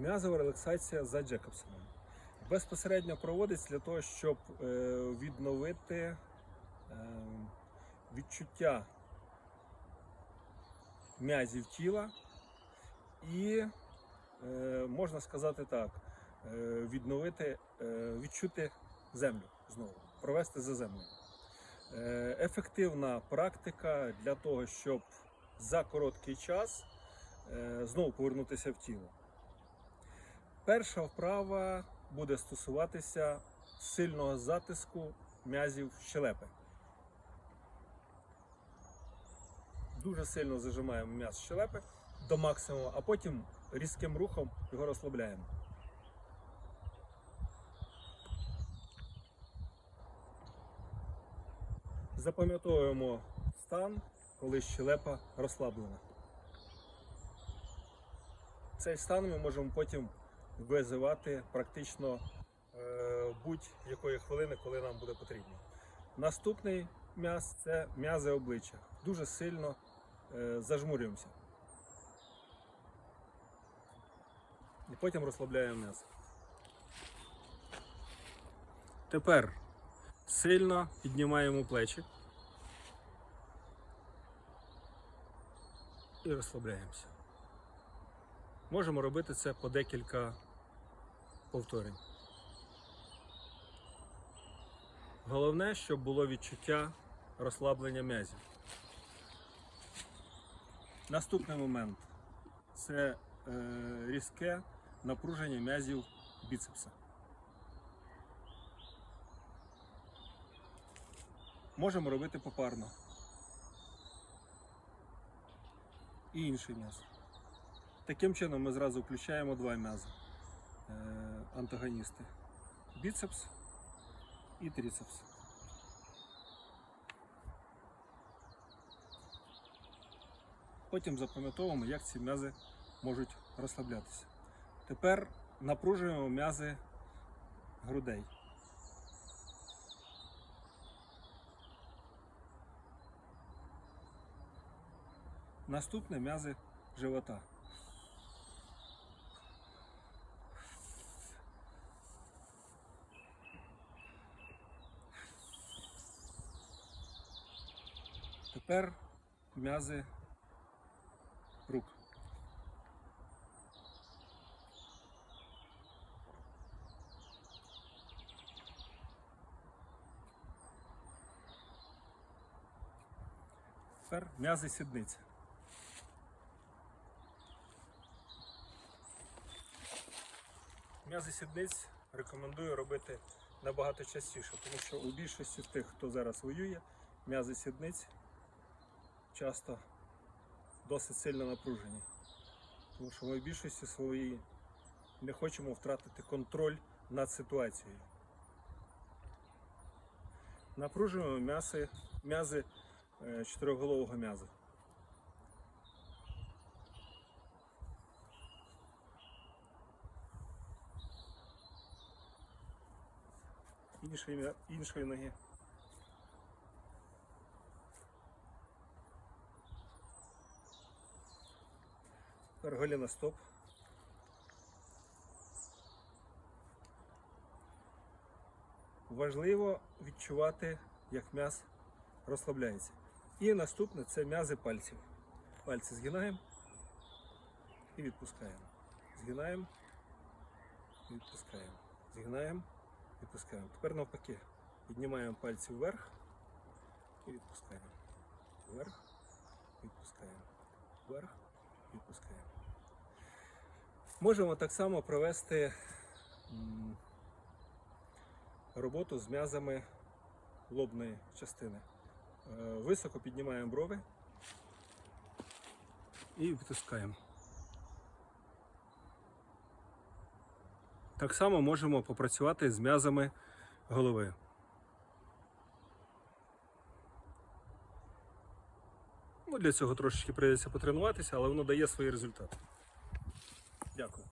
М'язова релаксація за Джекобсоном. Безпосередньо проводиться для того, щоб е, відновити е, відчуття м'язів тіла і, е, можна сказати так, відновити, відчути землю знову, провести за землю. Ефективна практика для того, щоб за короткий час знову повернутися в тіло. Перша вправа буде стосуватися сильного затиску м'язів щелепи. Дуже сильно зажимаємо м'яз щелепи до максимуму, а потім різким рухом його розслабляємо. Запам'ятовуємо стан, коли щелепа розслаблена. Цей стан ми можемо потім визивати практично е, будь-якої хвилини, коли нам буде потрібно. Наступний м'яз це м'язи обличчя. Дуже сильно е, зажмурюємося. І потім розслабляємо м'яз. Тепер сильно піднімаємо плечі і розслабляємося. Можемо робити це по декілька повторень. Головне, щоб було відчуття розслаблення м'язів. Наступний момент це е, різке напруження м'язів біцепса. Можемо робити попарно. І інший м'яз. Таким чином ми зразу включаємо два м'язи е, антагоністи. Біцепс і трицепс. Потім запам'ятовуємо, як ці м'язи можуть розслаблятися. Тепер напружуємо м'язи грудей. Наступне м'язи живота. Тепер м'язи рук. Тепер м'язи сідниці. М'язи сідниць рекомендую робити набагато частіше, тому що у більшості тих, хто зараз воює, м'язи сідниць часто досить сильно напружені. Тому що ми в більшості своїй не хочемо втратити контроль над ситуацією. Напружуємо м'язи, м'язи е, чотириголового м'яза. Іншої, іншої ноги. Тепер голіна стоп. Важливо відчувати, як м'яз розслабляється. І наступне це м'язи пальців. Пальці згинаємо і відпускаємо. Згинаємо і відпускаємо. Згинаємо, відпускаємо. Тепер навпаки. Піднімаємо пальці вверх і відпускаємо. Вверх, відпускаємо. Вверх, відпускаємо. Можемо так само провести роботу з м'язами лобної частини. Е, Високо піднімаємо брови і відтискаємо. Так само можемо попрацювати з м'язами голови. Ну, для цього трошечки прийдеться потренуватися, але воно дає свої результати. Дякую.